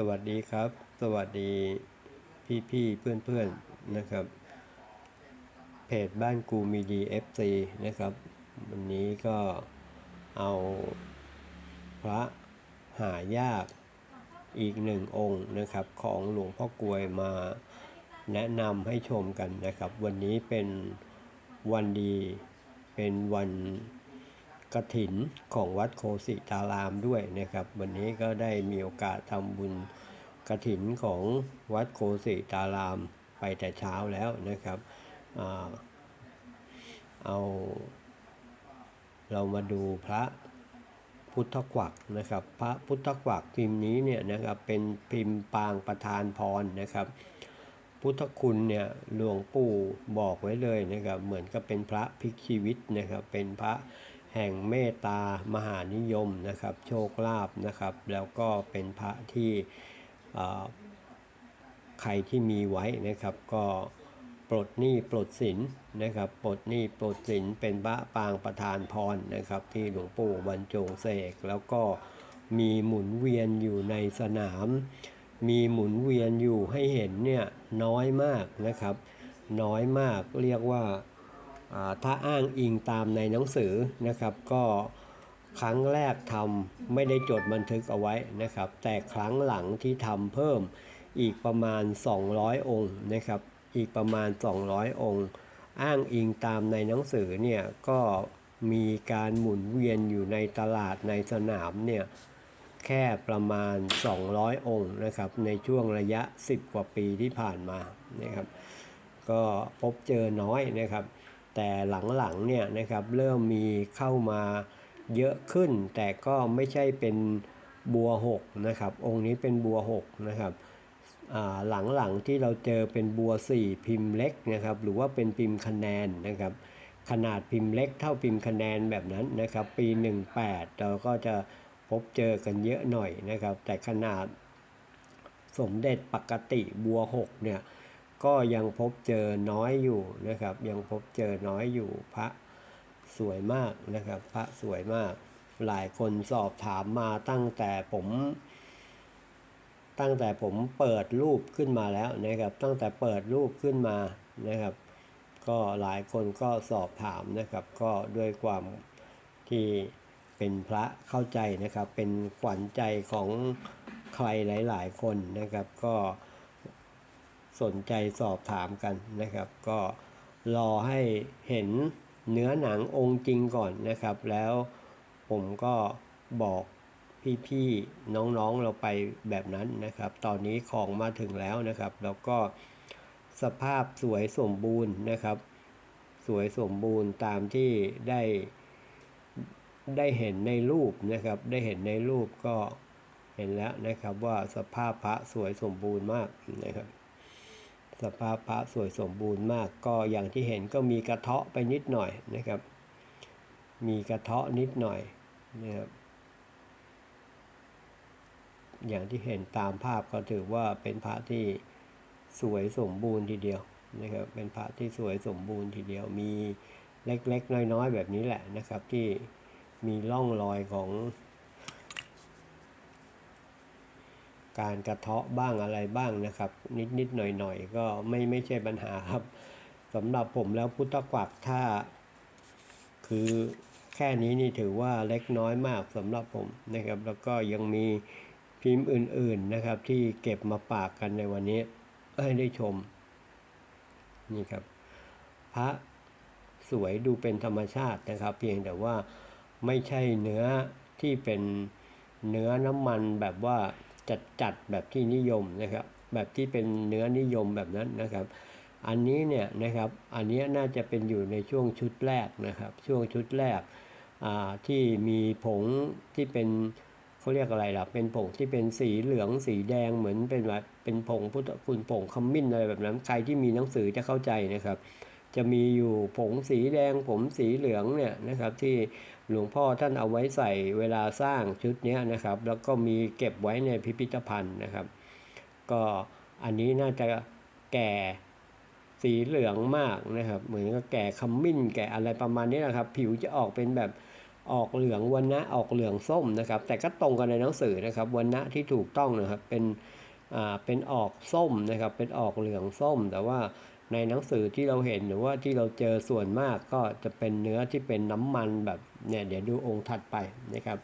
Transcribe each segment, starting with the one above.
สวัสดีครับ สวัสดีพี่พี่เพื่อนเพื่อนๆนะครับ เพจบ้านกูมีดีเอฟซีนะครับ วันนี้ก็เอาพระหายากอีกหนึ่งองค์นะครับ ของหลวงพ่อกวยมาแนะนำให้ชมกันนะครับ วันนี้เป็นวันดีเป็นวัน กระถินของวัดโคสิตารามด้วยนะครับ วันนี้ก็ได้มีโอกาสทำบุญกระถินของวัดโคสิตารามไปแต่เช้าแล้วนะครับอเอาเรามาดูพระพุทธกวักนะครับ พระพุทธกวักพิมพ์นี้เนี่ยนะครับเป็นพิมพ์ปางประธานพรนะครับ พุทธคุณเนี่ยหลวงปู่บอกไว้เลยนะครับ เหมือนกับเป็นพระพิกชีวิตนะครับ เป็นพระ แห่งเมตตามหานิยมนะครับ โชคลาภนะครับ แล้วก็เป็นพระที่ใครที่มีไว้นะครับ ก็ปลดหนี้ปลดสินนะครับปลดหนี้ปลดสินเป็นพระปางประธานพรนะครับ ที่หลวงปู่บรรจงเสกแล้วก็มีหมุนเวียนอยู่ในสนาม มีหมุนเวียนอยู่ให้เห็นเนี่ยน้อยมากนะครับ น้อยมากเรียกว่า ถ้าอ้างอิงตามในหนังสือนะครับ ก็ครั้งแรกทำไม่ได้จดบันทึกเอาไว้นะครับ แต่ครั้งหลังที่ทำเพิ่มอีกประมาณ 200 องค์นะครับ อีกประมาณ 200 องค์ อ้างอิงตามในหนังสือเนี่ยก็มีการหมุนเวียนอยู่ในตลาดในสนามเนี่ยแค่ประมาณ 200 องค์นะครับ ในช่วงระยะ 10 กว่าปีที่ผ่านมานะครับ ก็พบเจอน้อยนะครับ แต่หลังๆเนี่ยนะครับเริ่มมีเข้ามาเยอะขึ้น แต่ก็ไม่ใช่เป็นบัวหกนะครับ องค์นี้เป็นบัวหกนะครับหลังๆที่เราเจอเป็นบัวสี่พิมพ์เล็กนะครับหรือว่าเป็นพิมพ์คะแนนนะครับขนาดพิมพ์เล็กเท่าพิมพ์คะแนนแบบนั้นนะครับปี 18 เราก็จะพบเจอกันเยอะหน่อยนะครับ แต่ขนาดสมเด็จปกติบัวหกเนี่ย ก็ยังพบเจอน้อยอยู่นะครับ ยังพบเจอน้อยอยู่พระสวยมากนะครับ พระสวยมาก หลายคนสอบถามมาตั้งแต่ผมตั้งแต่ผมเปิดรูปขึ้นมาแล้วนะครับ ตั้งแต่เปิดรูปขึ้นมานะครับ ก็หลายคนก็สอบถามนะครับ ก็ด้วยความที่เป็นพระเข้าใจนะครับ เป็นขวัญใจของใครหลาย ๆ คนนะครับ ก็ สนใจสอบถามกันนะครับ ก็รอให้เห็นเนื้อหนังองค์จริงก่อนนะครับ แล้วผมก็บอกพี่ๆน้องๆเราไปแบบนั้นนะครับ ตอนนี้ของมาถึงแล้วนะครับ แล้วก็สภาพสวยสมบูรณ์นะครับ สวยสมบูรณ์ตามที่ได้ได้เห็นในรูปนะครับ ได้เห็นในรูปก็เห็นแล้วนะครับว่าสภาพพระสวยสมบูรณ์มากนะครับ สภาพพระสวยสมบูรณ์มาก ก็อย่างที่เห็นก็มีกระเทาะไปนิดหน่อยนะครับ มีกระเทาะนิดหน่อยนะครับอย่างที่เห็นตามภาพก็ถือว่าเป็นพระที่สวยสมบูรณ์ทีเดียวนะครับ เป็นพระที่สวยสมบูรณ์ทีเดียว มีเล็กๆ น้อยๆ แบบนี้แหละนะครับ ที่มีร่องรอยของ การกระเทาะบ้างอะไรบ้างนะครับ นิดๆหน่อยๆก็ไม่ไม่ใช่ปัญหาครับสำหรับผมแล้วพุทธกวักถ้า คือแค่นี้นี่ถือว่าเล็กน้อยมากสำหรับผมนะครับ แล้วก็ยังมีพิมพ์อื่นๆนะครับ ที่เก็บมาฝากกันในวันนี้ให้ได้ชม นี่ครับ พระสวยดูเป็นธรรมชาตินะครับ เพียงแต่ว่าไม่ใช่เนื้อที่เป็นเนื้อน้ำมันแบบว่า จัดจัดแบบที่นิยมนะครับ แบบที่เป็นเนื้อนิยมแบบนั้นนะครับ อันนี้เนี่ยนะครับ อันนี้น่าจะเป็นอยู่ในช่วงชุดแรกนะครับ ช่วงชุดแรกที่มีผงที่เป็นเขาเรียกอะไรล่ะ เป็นผงที่เป็นสีเหลืองสีแดงเหมือนเป็นแบบเป็นผงพุทธคุณผงขมิ้นอะไรแบบนั้น ใครที่มีหนังสือจะเข้าใจนะครับ จะมีอยู่ผงสีแดงผมสีเหลืองเนี่ยนะครับที่หลวงพ่อท่านเอาไว้ใส่เวลาสร้างชุดนี้นะครับ แล้วก็มีเก็บไว้ในพิพิธภัณฑ์นะครับ ก็อันนี้น่าจะแก่สีเหลืองมากนะครับ เหมือนกับแก่ขมิ้นแก่อะไรประมาณนี้นะครับ ผิวจะออกเป็นแบบออกเหลืองวันนะออกเหลืองส้มนะครับ แต่ก็ตรงกันในหนังสือนะครับวันนะที่ถูกต้องนะครับเป็นอ่าเป็นออกส้มนะครับ เป็นออกเหลืองส้ม แต่ว่า ในหนังสือที่เราเห็นหรือว่าที่เราเจอส่วนมากก็จะเป็นเนื้อที่เป็นน้ำมันแบบเนี่ยเดี๋ยวดูองค์ถัดไปนะครับ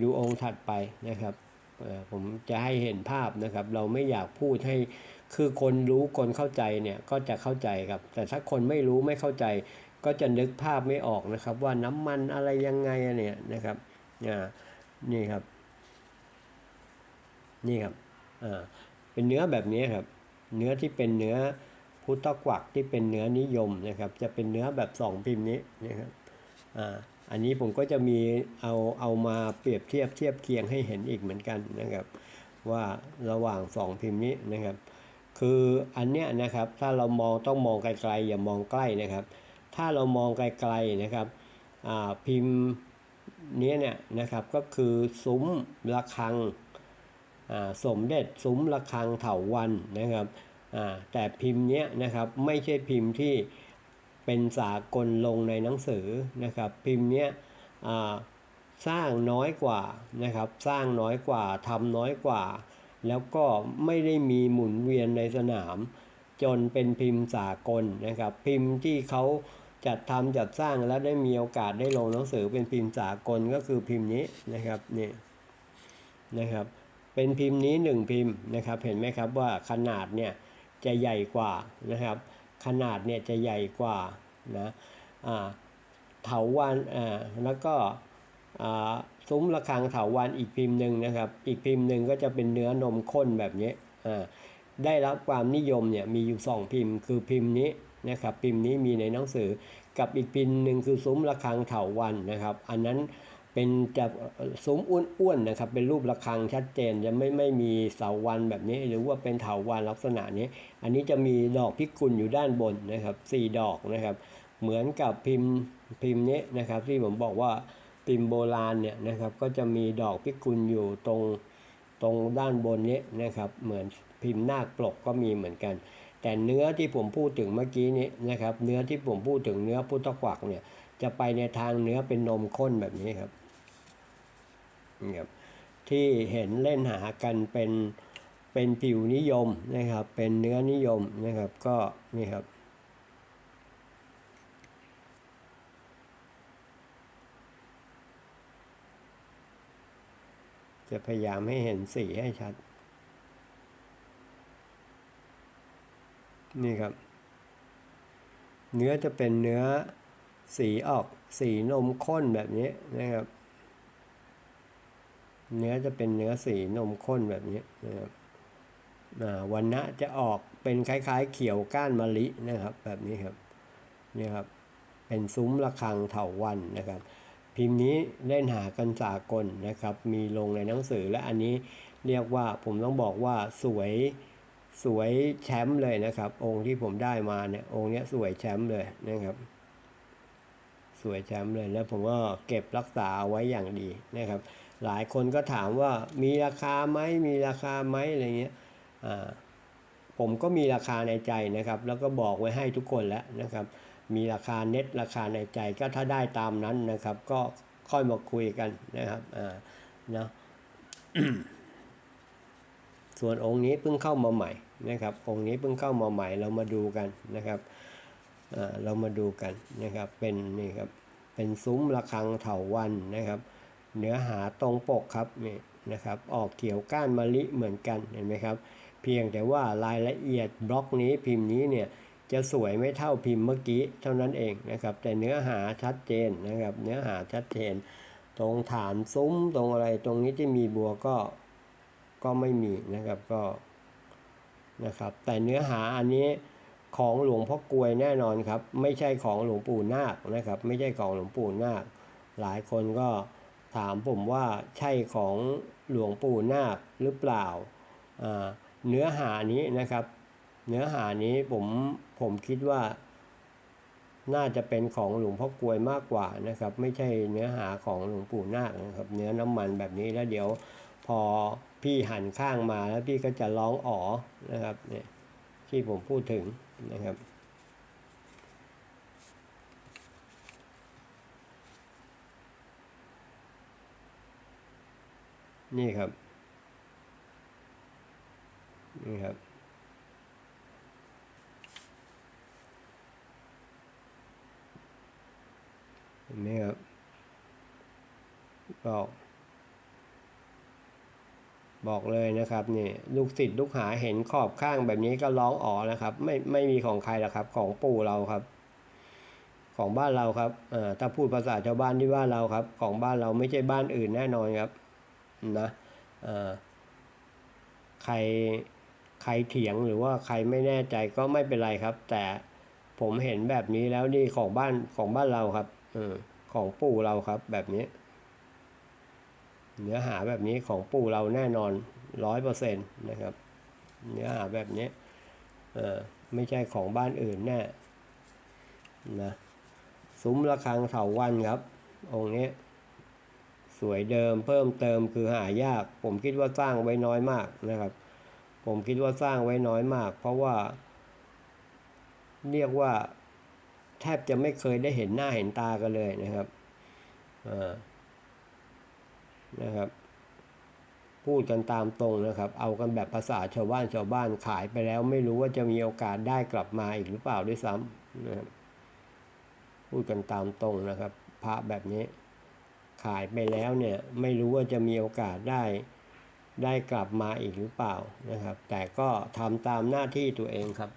ดูองค์ถัดไปนะครับเอ่อผมจะให้เห็นภาพนะครับ เราไม่อยากพูดให้คือคนรู้คนเข้าใจเนี่ยก็จะเข้าใจครับ แต่ถ้าคนไม่รู้ไม่เข้าใจ ก็จะนึกภาพไม่ออกนะครับ ว่าน้ำมันอะไรยังไงเนี่ยนะครับนี่ครับ นี่ครับอ่าเป็นเนื้อแบบนี้ครับ เนื้อที่เป็นเนื้อ พุทธกวักที่เป็นเนื้อนิยมนะครับ จะเป็นเนื้อแบบสองพิมพ์นี้นะครับอ่าอันนี้ผมก็จะมีเอาเอามาเปรียบเทียบเทียบเคียงให้เห็นอีกเหมือนกันนะครับ ว่าระหว่างสองพิมพ์นี้นะครับ คืออันเนี้ยนะครับถ้าเรามองต้องมองไกลๆอย่ามองใกล้นะครับ ถ้าเรามองไกลๆนะครับอ่าพิมพ์เนี้ยเนี่ยนะครับก็คือซุ้มระฆังอ่าสมเด็จซุ้มระฆังเถาวันนะครับ แต่พิมพ์เนี้ยนะครับไม่ใช่พิมพ์ที่เป็นสากลลงในหนังสือนะครับพิมพ์เนี้ยสร้างน้อยกว่านะครับสร้างน้อยกว่าทำน้อยกว่า แล้วก็ไม่ได้มีหมุนเวียนในสนาม จนเป็นพิมพ์สากลนะครับพิมพ์ที่เขาจัดทำจัดสร้างแล้วได้มีโอกาสได้ลงหนังสือเป็นพิมพ์สากลก็คือพิมพ์นี้นะครับนี่นะครับเป็นพิมพ์นี้หนึ่งพิมพ์นะครับเห็นไหมครับว่าขนาดเนี่ย จะใหญ่กว่านะครับ ขนาดเนี่ยจะใหญ่กว่านะอ่าเถาวันอ่าแล้วก็อ่าซุ้มระฆังเถาวันอีกพิมพ์หนึ่งนะครับ อีกพิมพ์หนึ่งก็จะเป็นเนื้อนมข้นแบบนี้อ่าได้รับความนิยมเนี่ยมีอยู่สองพิมพ์ คือพิมพ์นี้นะครับพิมพ์นี้มีในหนังสือกับอีกพิมพ์หนึ่งคือซุ้มระฆังเถาวันนะครับ อันนั้น เป็นจะซุ้มอ้วนๆนะครับ เป็นรูประฆังชัดเจนจะไม่ไม่มีเสาวันแบบนี้ หรือว่าเป็นเถาวันลักษณะนี้ อันนี้จะมีดอกพิกุลอยู่ด้านบนนะครับสี่ดอกนะครับ เหมือนกับพิมพ์พิมพ์นี้นะครับ ที่ผมบอกว่าพิมพ์โบราณเนี่ยนะครับ ก็จะมีดอกพิกุลอยู่ตรงตรงด้านบนนี้นะครับ เหมือนพิมพ์นาคปลกก็มีเหมือนกัน แต่เนื้อที่ผมพูดถึงเมื่อกี้นี้นะครับ เนื้อที่ผมพูดถึงเนื้อพุทธกวักเนี่ย จะไปในทางเนื้อเป็นนมข้นแบบนี้ครับนี่ครับ ที่เห็นเล่นหากันเป็นเป็นผิวนิยมนะครับ เป็นเนื้อนิยมนะครับก็นี่ครับจะพยายามให้เห็นสีให้ชัด นี่ครับ เนื้อจะเป็นเนื้อ สีออกสีนมข้นแบบนี้นะครับ เนื้อจะเป็นเนื้อสีนมข้นแบบนี้นะครับวันนะจะออกเป็นคล้าย ๆ เขียวก้านมะลินะครับ แบบนี้ครับนี่ครับ เป็นซุ้มระฆังเถาวันนะครับ พิมพ์นี้เล่นหากันสากลนะครับ มีลงในหนังสือและอันนี้เรียกว่าผมต้องบอกว่าสวยสวยแชมป์เลยนะครับ องค์ที่ผมได้มาเนี่ยองค์เนี้ยสวยแชมป์เลยนะครับ สวยแชมป์เลยแล้วผมก็เก็บรักษาเอาไว้อย่างดีนะครับ หลายคนก็ถามว่ามีราคาไหมมีราคาไหมอะไรเงี้ยผมก็มีราคาในใจนะครับ แล้วก็บอกไว้ให้ทุกคนแล้วนะครับ มีราคาเน็ตราคาในใจก็ถ้าได้ตามนั้นนะครับ ก็ค่อยมาคุยกันนะครับอ่าเนาะส่วนองค์นี้เพิ่งเข้ามาใหม่นะครับ องค์นี้เพิ่งเข้ามาใหม่เรามาดูกันนะครับอ่าเรามาดูกันนะครับเป็นนี่ครับ เป็นซุ้มระฆังเถาวันนะครับ เนื้อหาตรงปกครับนี่นะครับ ออกเกี่ยวก้านมะลิเหมือนกันเห็นไหมครับ เพียงแต่ว่ารายละเอียดบล็อกนี้พิมพ์นี้เนี่ยจะสวยไม่เท่าพิมพ์เมื่อกี้เท่านั้นเองนะครับ แต่เนื้อหาชัดเจนนะครับ เนื้อหาชัดเจน ตรงฐานซุ้มตรงอะไรตรงนี้ที่มีบัวก็ก็ไม่มีนะครับก็นะครับ แต่เนื้อหาอันนี้ ของหลวงพ่อกลวยแน่นอนครับ ไม่ใช่ของหลวงปู่นาคนะครับ ไม่ใช่ของหลวงปู่นาค หลายคนก็ถามผมว่าใช่ของหลวงปู่นาคหรือเปล่าอ่า เนื้อหานี้นะครับ เนื้อหานี้ผมผมคิดว่า น่าจะเป็นของหลวงพ่อกลวยมากกว่านะครับ ไม่ใช่เนื้อหาของหลวงปู่นาคนะครับ เนื้อน้ำมันแบบนี้แล้วเดี๋ยวพอพี่หันข้างมาแล้วพี่ก็จะร้องอ๋อนะครับเนี่ยที่ผมพูดถึง นะครับ นี่ครับ นี่ครับนี่ครับก็ บอกเลยนะครับนี่ลูกศิษย์ลูกหาเห็นขอบข้างแบบนี้ก็ร้องอ๋อนะครับ ไม่ไม่มีของใครหรอกครับ ของปู่เราครับ ของบ้านเราครับอ่อถ้าพูดภาษาชาวบ้านที่บ้านเราครับ ของบ้านเราไม่ใช่บ้านอื่นแน่นอนครับนะอ่อใครใครเถียงหรือว่าใครไม่แน่ใจก็ไม่เป็นไรครับ แต่ผมเห็นแบบนี้แล้วนี่ของบ้านของบ้านเราครับเออของปู่เราครับ แบบนี้ เนื้อหาแบบนี้ของปู่เราแน่นอนร้อยเปอร์เซ็นต์นะครับ เนื้อหาแบบนี้เออไม่ใช่ของบ้านอื่นแน่นะซุ้มระฆังเถาวันครับ องค์นี้สวยเดิมเพิ่มเติมคือหายาก ผมคิดว่าสร้างไว้น้อยมากนะครับ ผมคิดว่าสร้างไว้น้อยมาก เพราะว่า เรียกว่าแทบจะไม่เคยได้เห็นหน้าเห็นตากันเลยนะครับเออ นะครับ พูดกันตามตรงนะครับ เอากันแบบภาษาชาวบ้านชาวบ้านขายไปแล้ว ไม่รู้ว่าจะมีโอกาสได้กลับมาอีกหรือเปล่าด้วยซ้ำนะครับพูดกันตามตรงนะครับ พระแบบนี้ขายไปแล้วเนี่ย ไม่รู้ว่าจะมีโอกาสได้ได้กลับมาอีกหรือเปล่านะครับ แต่ก็ทำตามหน้าที่ตัวเองครับ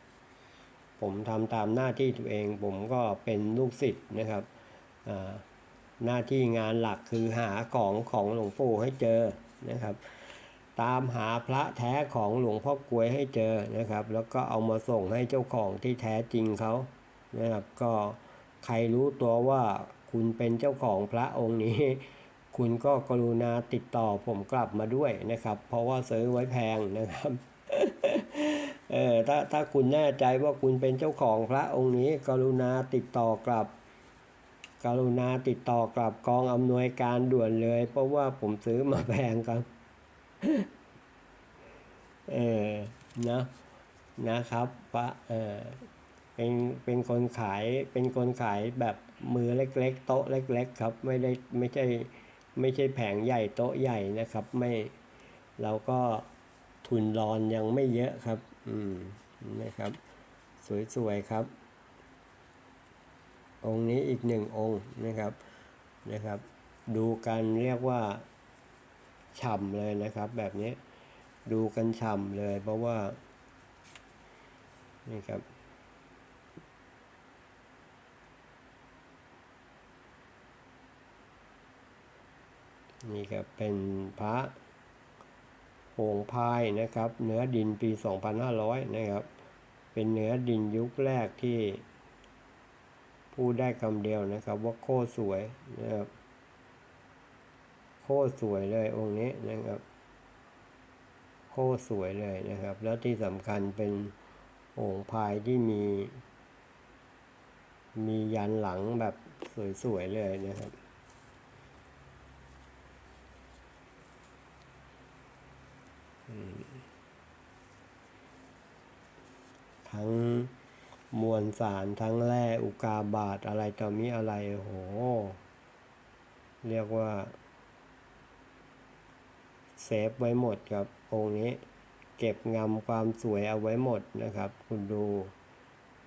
ผมทำตามหน้าที่ตัวเอง ผมก็เป็นลูกศิษย์นะครับอ่า หน้าที่งานหลักคือหาของของหลวงปู่ให้เจอนะครับ ตามหาพระแท้ของหลวงพ่อกลวยให้เจอนะครับ แล้วก็เอามาส่งให้เจ้าของที่แท้จริงเขานะครับก็ใครรู้ตัวว่าคุณเป็นเจ้าของพระองค์นี้ คุณก็กรุณาติดต่อผมกลับมาด้วยนะครับ เพราะว่าซื้อไว้แพงนะครับเออถ้าถ้าคุณแน่ใจว่าคุณเป็นเจ้าของพระองค์นี้ กรุณาติดต่อกลับ กรุณาติดต่อกลับกองอำนวยการด่วนเลย เพราะว่าผมซื้อมาแพงครับ เออนะนะครับพระเออเป็นเป็นคนขายเป็นคนขายแบบมือเล็ก ๆ โต๊ะเล็ก ๆ ครับ ไม่ได้ไม่ใช่ไม่ใช่แผงใหญ่โต๊ะใหญ่นะครับ ไม่เราก็ทุนรอนยังไม่เยอะครับ อืมนะครับ สวยๆครับ องค์นี้อีกหนึ่งองค์นะครับนะครับ ดูกันเรียกว่าฉ่ำเลยนะครับ แบบนี้ดูกันฉ่ำเลย เพราะว่านี่ครับนี่ครับเป็นพระโหงพายนะครับ เนื้อดินปี 2500 นะครับ เป็นเนื้อดินยุคแรกที่ พูดได้คำเดียวนะครับ ว่าโคตรสวยนะครับ โคตรสวยเลยองค์นี้นะครับ โคตรสวยเลยนะครับ แล้วที่สำคัญเป็นโอ่งพายที่มี มียันหลังแบบสวยๆเลยนะครับทั้ง มวลสารทั้งแร่อุกาบาตอะไรต่อมีอะไรโอ้โห เรียกว่า เซฟไว้หมดครับองค์นี้ เก็บงำความสวยเอาไว้หมดนะครับ คุณดู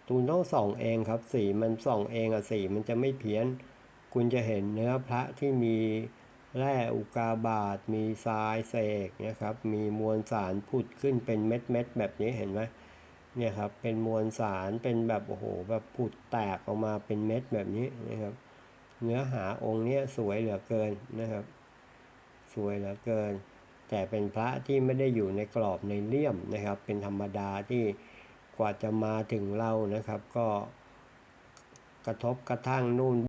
ตูนต้องส่องเองครับ สีมันส่องเองอะสีมันจะไม่เพี้ยน คุณจะเห็นเนื้อพระที่มีแร่อุกาบาตมีทรายเสกนะครับ มีมวลสารผุดขึ้นเป็นเม็ดเม็ดๆแบบนี้เห็นไหม เนี่ยครับเป็นมวลสารเป็นแบบโอ้โหแบบผุดแตกออกมาเป็นเม็ดแบบนี้นะครับ เนื้อหาองค์เนี้ยสวยเหลือเกินนะครับ สวยเหลือเกิน แต่เป็นพระที่ไม่ได้อยู่ในกรอบในเลี่ยมนะครับ เป็นธรรมดาที่กว่าจะมาถึงเรานะครับ ก็กระทบกระทั่งนู่น